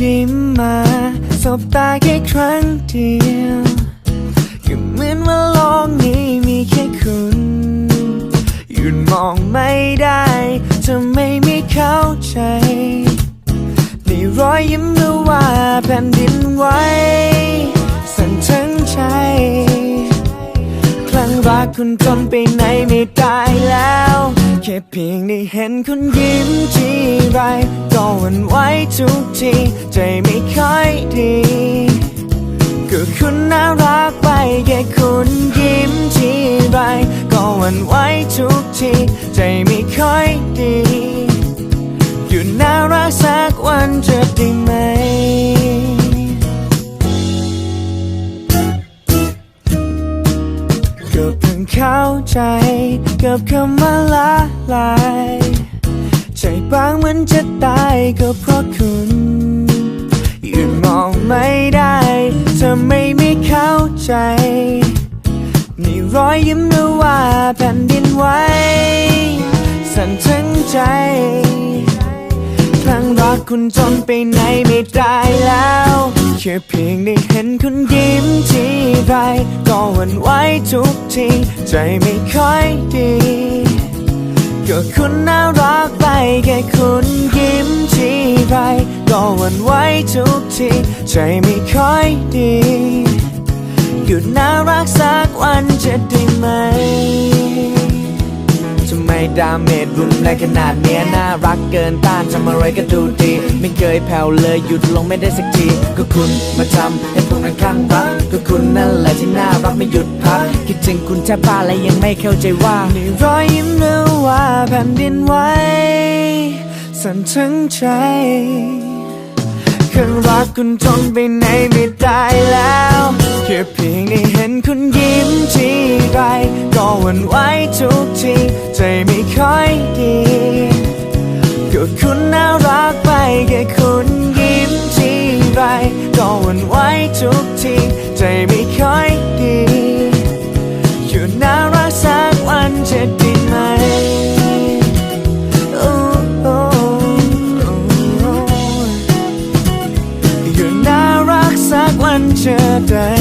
ยิ้มมาสบตาแค่ครั้งเดียวก็เหมือนว่าโลกนี้มีแค่คุณหยุดมองไม่ได้จะไม่มีเข้าใจในรอยยิ้มหรือว่าแผ่นดินไหวสั่นทั้งใจคลั่งรักคุณจนไปไหนไม่ได้แล้ว แค่เพียงได้เห็นคุณยิ้มทีไร ก็หวันไหวทุกทีใจไม่ค่อยดีก็คุณน่ารักไปแค่คุณยิ้มทีไรก็หวันไหวทุกทีใจไม่ค่อยดีหยุดน่ารักสักวันจะได้ไหมก็เพิ่งเข้าใจกับคำว่าละลาย บางเหมือนจะตายก็เพราะคุณหยุดมองไม่ได้จะไม่ไม่เข้าใจนี่รอยยิ้มหรือว่าแผ่นดินไหวสั่นทั้งใจครั้งรักคุณจนไปไหนไม่ได้แล้วแค่เพียงได้เห็นคุณยิ้มทีไรก็หวั่นไหวทุกทีใจไม่ค่อยดี ก็คุณน่ารักไปแค่คุณยิ้มทีไรก็หวั่นไหวทุกทีใจไม่ค่อยดีหยุดน่ารักสักวันจะได้ไหมทำไมดาเมจรุนแรงขนาดเนี้ยน่ารักเกินต้านทำอะไรก็ดูดี เคยแผ่วเลยหยุดลงไม่ได้สักที ก็คุณมาทำให้ผมนั้นข้างรักก็คุณนั่นแหละที่น่ารักไม่หยุดพัก คิดถึงคุณแทบบ้าและยังไม่เข้าใจว่านี่รอยยิ้มหรือว่าแผ่นดินไหวสั่นทั้งใจข้างรักคุณทนไปไหนไม่ได้แล้วแค่เพียงได้เห็นคุณยิ้มทีไรก็หวั่นไหวทุกทีใจไม่ค่อยดีก็คุณน่ารัก แค่คุณยิ้มทีไรก็หวั่นไหวทุกที ใจไม่ค่อยดี อยู่น่ารักสักวันจะดีไหมอยู่น่ารักสักวันจะได้